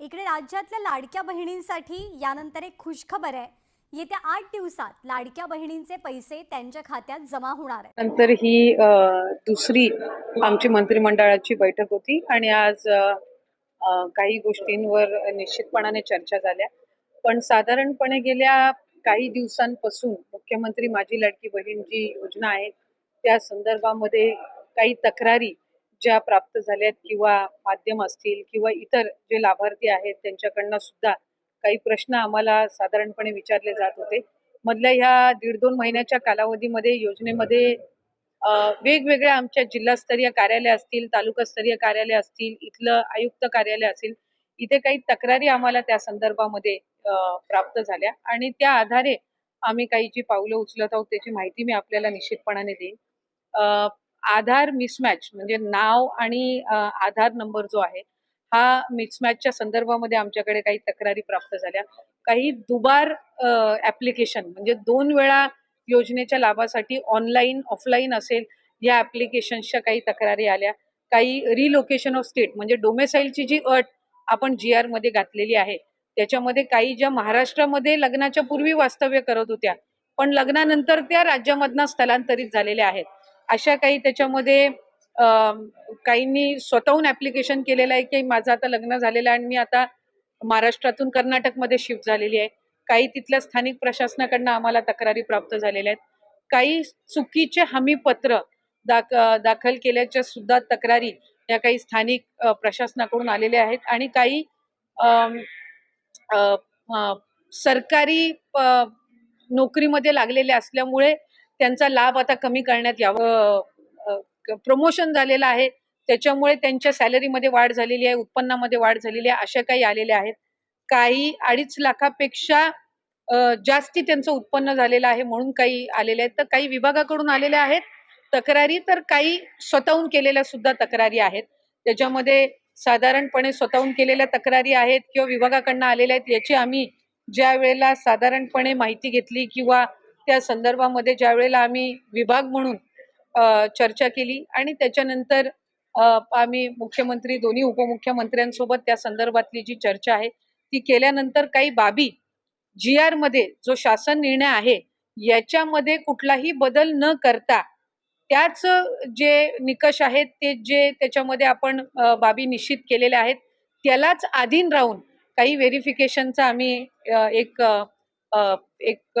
इकडे राज्यातल्या लाडक्या बहिणींसाठी यानंतर एक खुशखबर आहे. येत्या आठ दिवसात लाडक्या बहिणींचे पैसे त्यांच्या खात्यात जमा होणार आहे नंतर ही अ, दुसरी आमची मंत्रिमंडळाची बैठक होती आणि आज अ, अ, काही गोष्टींवर निश्चितपणाने चर्चा झाल्या. पण साधारणपणे गेल्या काही दिवसांपासून मुख्यमंत्री माझी लाडकी बहीण जी योजना आहे त्या संदर्भामध्ये काही तक्रारी ज्या प्राप्त झाल्यात किंवा माध्यम असतील किंवा इतर जे लाभार्थी आहेत त्यांच्याकडनं सुद्धा काही प्रश्न आम्हाला साधारणपणे विचारले जात होते. मधल्या ह्या दीड दोन महिन्याच्या कालावधीमध्ये योजनेमध्ये वेगवेगळ्या आमच्या जिल्हास्तरीय कार्यालय असतील तालुकास्तरीय कार्यालय असतील इथलं आयुक्त कार्यालय असेल इथे काही तक्रारी आम्हाला त्या संदर्भामध्ये प्राप्त झाल्या. आणि त्या आधारे आम्ही काही जी पावलं उचलत आहोत त्याची माहिती मी आपल्याला निश्चितपणाने देईन. आधार मिसमॅच म्हणजे नाव आणि आधार नंबर जो आहे हा मिसमॅचच्या संदर्भामध्ये आमच्याकडे काही तक्रारी प्राप्त झाल्या. काही दुबार ऍप्लिकेशन म्हणजे दोन वेळा योजनेच्या लाभासाठी ऑनलाईन ऑफलाईन असेल या ऍप्लिकेशन्सच्या काही तक्रारी आल्या. काही रिलोकेशन ऑफ स्टेट म्हणजे डोमेसाईलची जी अट आपण जी आरमध्ये घातलेली आहे त्याच्यामध्ये काही ज्या महाराष्ट्रामध्ये लग्नाच्या पूर्वी वास्तव्य करत होत्या पण लग्नानंतर त्या राज्यामधनं स्थलांतरित झालेल्या आहेत. अशा काही त्याच्यामध्ये काहींनी स्वतःहून ऍप्लिकेशन केलेलं आहे की माझं आता लग्न झालेलं आहे आणि मी आता महाराष्ट्रातून कर्नाटकमध्ये शिफ्ट झालेली आहे. काही तिथल्या स्थानिक प्रशासनाकडनं आम्हाला तक्रारी प्राप्त झालेल्या आहेत. काही चुकीचे हमीपत्र दाख दाखल केल्याच्या सुद्धा तक्रारी या काही स्थानिक प्रशासनाकडून आलेल्या आहेत आणि काही सरकारी नोकरीमध्ये लागलेल्या असल्यामुळे त्यांचा लाभ आता कमी करण्यात यावं. प्रमोशन झालेलं आहे. त्याच्यामुळे त्यांच्या सॅलरीमध्ये वाढ झालेली आहे उत्पन्नामध्ये वाढ झालेली आहे अशा काही आलेल्या आहेत. काही अडीच लाखापेक्षा जास्ती त्यांचं उत्पन्न झालेलं आहे म्हणून काही आलेले आहेत. तर काही विभागाकडून आलेल्या आहेत. तक्रारी तर काही स्वतःहून केलेल्या सुद्धा तक्रारी आहेत. त्याच्यामध्ये साधारणपणे स्वतःहून केलेल्या तक्रारी आहेत किंवा विभागाकडनं आलेल्या आहेत याची आम्ही ज्या वेळेला साधारणपणे माहिती घेतली किंवा त्या संदर्भामध्ये ज्या वेळेला आम्ही विभाग म्हणून चर्चा केली आणि त्याच्यानंतर आम्ही मुख्यमंत्री दोन्ही उपमुख्यमंत्र्यांसोबत त्या संदर्भातली जी चर्चा आहे ती केल्यानंतर काही बाबी जी आरमध्ये जो शासन निर्णय आहे याच्यामध्ये कुठलाही बदल न करता त्याच जे निकष आहेत ते जे त्याच्यामध्ये आपण बाबी निश्चित केलेल्या आहेत त्यालाच अधीन राहून काही व्हेरिफिकेशनचा आम्ही एक एक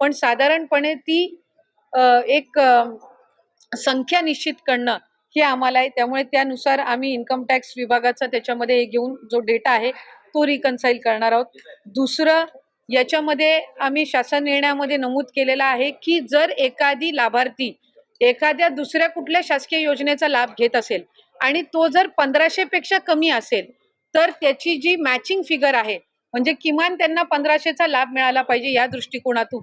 पण साधारणपणे ती एक संख्या निश्चित करणं हे आम्हाला आहे. त्यामुळे त्यानुसार आम्ही इन्कम टॅक्स विभागाचा त्याच्यामध्ये हे घेऊन जो डेटा आहे तो रिकन्साईल करणार आहोत. दुसरं याच्यामध्ये आम्ही शासन निर्णयामध्ये नमूद केलेला आहे की जर एखादी लाभार्थी एखाद्या दुसऱ्या कुठल्या शासकीय योजनेचा लाभ घेत असेल आणि तो जर पंधराशे पेक्षा कमी असेल तर त्याची जी मॅचिंग फिगर आहे म्हणजे किमान त्यांना पंधराशेचा लाभ मिळाला पाहिजे या दृष्टिकोनातून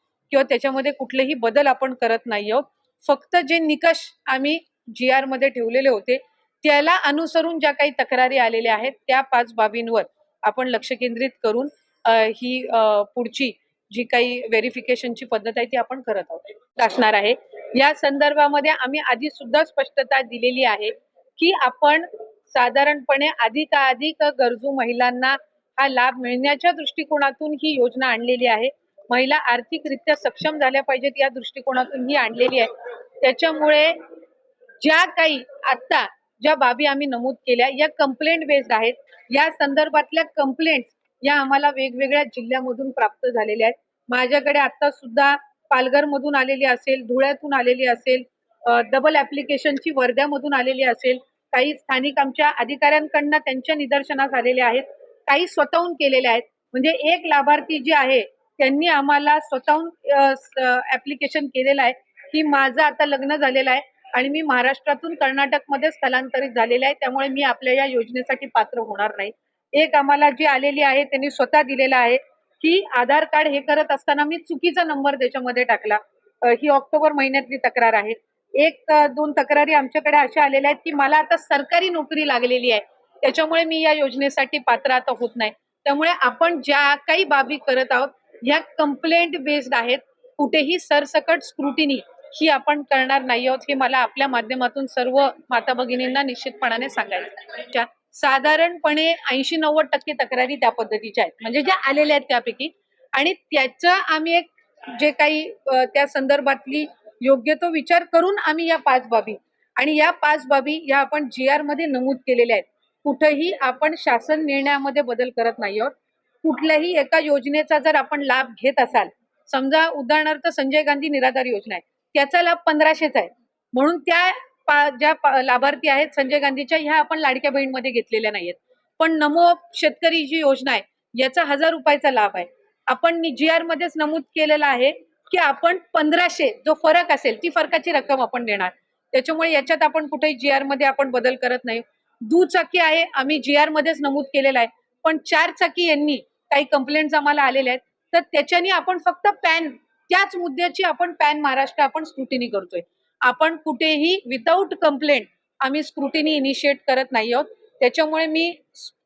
किंवा त्याच्यामध्ये कुठलेही बदल आपण करत नाही आहोत. फक्त जे निकष आम्ही जी आरमध्ये ठेवलेले होते त्याला अनुसरून ज्या काही तक्रारी आलेल्या आहेत त्या पाच बाबींवर आपण लक्ष केंद्रित करून ही पुढची जी काही व्हेरिफिकेशनची पद्धत आहे ती आपण करत आहोत. असणार आहे. या संदर्भामध्ये आम्ही आधी सुद्धा स्पष्टता दिलेली आहे की आपण साधारणपणे अधिकाधिक गरजू महिलांना हा लाभ मिळण्याच्या दृष्टिकोनातून ही योजना आणलेली आहे. महिला आर्थिकरित्या सक्षम झाल्या पाहिजेत या दृष्टिकोनातून ही आणलेली आहे. त्याच्यामुळे ज्या काही आता ज्या बाबी आम्ही नमूद केल्या या कंप्लेंट बेस्ड आहेत. या संदर्भातल्या कंप्लेंट या आम्हाला वेगवेगळ्या जिल्ह्यामधून प्राप्त झालेल्या आहेत. माझ्याकडे आता सुद्धा पालघरमधून आलेली असेल धुळ्यातून आलेली असेल डबल ऍप्लिकेशनची वर्ध्यामधून आलेली असेल काही स्थानिक आमच्या अधिकाऱ्यांकडनं त्यांच्या निदर्शनास आलेल्या आहेत काही स्वतःहून केलेल्या आहेत. म्हणजे एक लाभार्थी जी आहे त्यांनी आम्हाला स्वतःहून ऍप्लिकेशन केलेलं आहे. की माझं आता लग्न झालेलं आहे आणि मी महाराष्ट्रातून कर्नाटकमध्ये स्थलांतरित झालेले आहे. त्यामुळे मी आपल्या या योजनेसाठी पात्र होणार नाही. एक आम्हाला जी आलेली आहे त्यांनी स्वतः दिलेला आहे की आधार कार्ड हे करत असताना मी चुकीचा नंबर त्याच्यामध्ये टाकला. ही ऑक्टोबर महिन्यातली तक्रार आहे. एक दोन तक्रारी आमच्याकडे अशा आलेल्या आहेत की मला आता सरकारी नोकरी लागलेली आहे. त्याच्यामुळे मी या योजनेसाठी पात्र आता होत नाही. त्यामुळे आपण ज्या काही बाबी करत आहोत ह्या कंप्लेंट बेस्ड आहेत. कुठेही सरसकट स्क्रुटिनी ही आपण करणार नाही आहोत हे मला आपल्या माध्यमातून सर्व माता भगिनींना निश्चितपणाने सांगायचं साधारणपणे ऐंशी नव्वद टक्के तक्रारी त्या पद्धतीच्या आहेत. म्हणजे ज्या आलेल्या आहेत त्यापैकी. आणि त्याचा आम्ही एक जे काही त्या संदर्भातली योग्य तो विचार करून आम्ही या पाच बाबी आणि या पाच बाबी या आपण जी आरमध्ये नमूद केलेल्या आहेत. कुठेही आपण शासन निर्णयामध्ये बदल करत नाही आहोत. कुठल्याही एका योजनेचा जर आपण लाभ घेत असाल समजा उदाहरणार्थ संजय गांधी निराधार योजना आहे त्याचा लाभ पंधराशेचा आहे. म्हणून त्या पा- ज्या लाभार्थी आहेत संजय गांधीच्या ह्या आपण लाडक्या बहीणमध्ये घेतलेल्या नाहीयेत. पण नमो शेतकरी जी योजना आहे याचा हजार रुपयाचा लाभ आहे. आपण जी आर मध्येच नमूद केलेला आहे की आपण पंधराशे जो फरक असेल ती फरकाची रक्कम आपण देणार. त्याच्यामुळे याच्यात आपण कुठेही जी आरमध्ये आपण बदल करत नाही. दुचाकी आहे आम्ही जी आर मध्येच नमूद केलेला आहे. पण चार चाकी यांनी काही कंप्लेंट आम्हाला आलेल्या आहेत. तर त्याच्याने आपण फक्त पॅन त्याच मुद्द्याची आपण पॅन महाराष्ट्र आपण स्क्रुटिनी करतोय. आपण कुठेही विदाऊट कंप्लेंट आम्ही स्क्रुटिनी इनिशिएट करत नाही आहोत. त्याच्यामुळे मी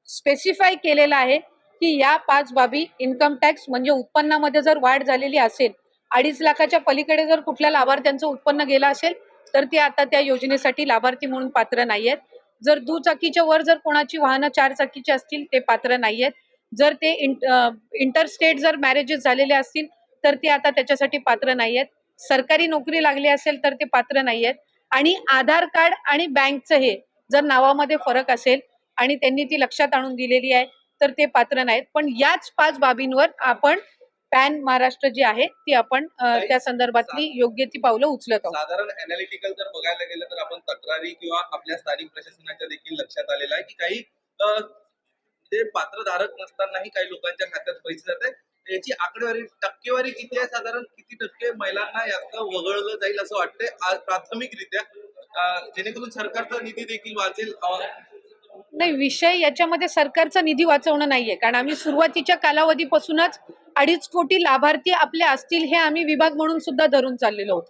स्पेसिफाय केलेलं आहे की या पाच बाबी इन्कम टॅक्स म्हणजे उत्पन्नामध्ये जर वाढ झालेली असेल अडीच लाखाच्या पलीकडे जर कुठल्या लाभार्थ्यांचं उत्पन्न गेलं असेल तर ते आता त्या योजनेसाठी लाभार्थी म्हणून पात्र नाही आहेत जर दुचाकीच्या वर जर कोणाची वाहनं चार चाकीची असतील ते पात्र नाही आहेत जर ते इंटरस्टेट जर मॅरेजेस झालेले असतील तर ते आता त्याच्यासाठी पात्र नाही आहेत सरकारी नोकरी लागली असेल तर ते पात्र नाही आहेत आणि आधार कार्ड आणि बँकचं हे जर नावामध्ये फरक असेल आणि त्यांनी ती लक्षात आणून दिलेली आहे तर ते पात्र नाहीत पण याच पाच बाबींवर आपण पॅन महाराष्ट्र जी आहे ती आपण त्या संदर्भातली योग्य ती पावलं उचलत आहोत. साधारण अनालिटिकल जर बघायला गेलं तर आपण तक्रारी किंवा आपल्या स्थानिक प्रशासनाच्या देखील लक्षात आलेलं आहे की काही ते जे पात्रधारक नसतानाही काही लोकांच्या खात्यात पैसे जात आहेत. याची आकडेवारी टक्केवारी किती आहे? साधारण किती टक्के महिलांना यात वगळलं जाईल असं वाटतंय? आज प्राथमिकरित्या जेणेकरून सरकारचा निधी देखील वाचेल नाही विषय याच्यामध्ये सरकारचा निधी वाचवणं नाहीये. कारण आम्ही सुरुवातीच्या कालावधीपासूनच अडीच कोटी लाभार्थी आपले असतील हे आम्ही विभाग म्हणून सुद्धा धरून चाललेलो आहोत.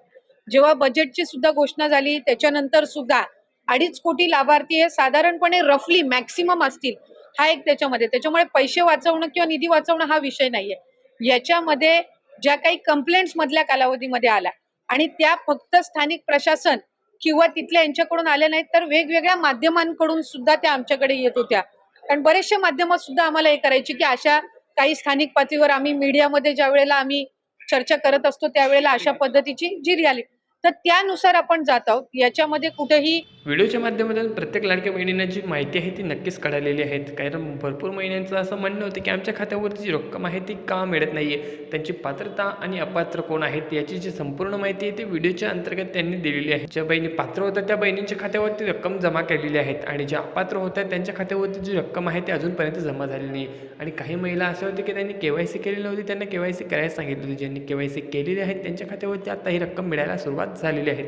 जेव्हा बजेटची सुद्धा घोषणा झाली त्याच्यानंतर सुद्धा अडीच कोटी लाभार्थी हे साधारणपणे रफली मॅक्सिमम असतील. हा एक त्याच्यामध्ये. त्याच्यामुळे पैसे वाचवणं किंवा निधी वाचवणं हा विषय नाहीये. याच्यामध्ये ज्या काही कंप्लेंट्स मधल्या कालावधीमध्ये आल्या आणि त्या फक्त स्थानिक प्रशासन किंवा तिथल्या यांच्याकडून आल्या नाहीत तर वेगवेगळ्या माध्यमांकडून सुद्धा त्या आमच्याकडे येत होत्या. कारण बरेचसे माध्यम सुद्धा आम्हाला हे करायची की अशा काही स्थानिक पातळीवर आम्ही मीडियामध्ये ज्या वेळेला आम्ही चर्चा करत असतो त्यावेळेला अशा पद्धतीची जी रियालिटी तर त्यानुसार आपण जात आहोत. याच्यामध्ये कुठेही व्हिडिओच्या माध्यमातून प्रत्येक लाडक्या बहिणींना जी माहिती आहे ती नक्कीच कळालेली आहे कारण भरपूर महिन्यांचं असं म्हणणं होतं की आमच्या खात्यावरती जी रक्कम आहे ती का मिळत नाही आहे त्यांची पात्रता आणि अपात्र कोण आहेत याची जी संपूर्ण माहिती आहे ती व्हिडिओच्या अंतर्गत त्यांनी दिलेली आहे. ज्या बहिणी पात्र होत्या त्या बहिणींच्या खात्यावरती रक्कम जमा केलेली आहेत आणि ज्या अपात्र होत्या त्यांच्या खात्यावरती जी रक्कम आहे ती अजूनपर्यंत जमा झाली नाही. आणि काही महिला अशा होत्या की त्यांनी के वाय सी केलेली नव्हती त्यांना के वाय सी करायला सांगितली होती. ज्यांनी के वाय सी केलेली आहेत त्यांच्या खात्यावरती आता ही रक्कम मिळायला सुरुवात झालेले आहेत.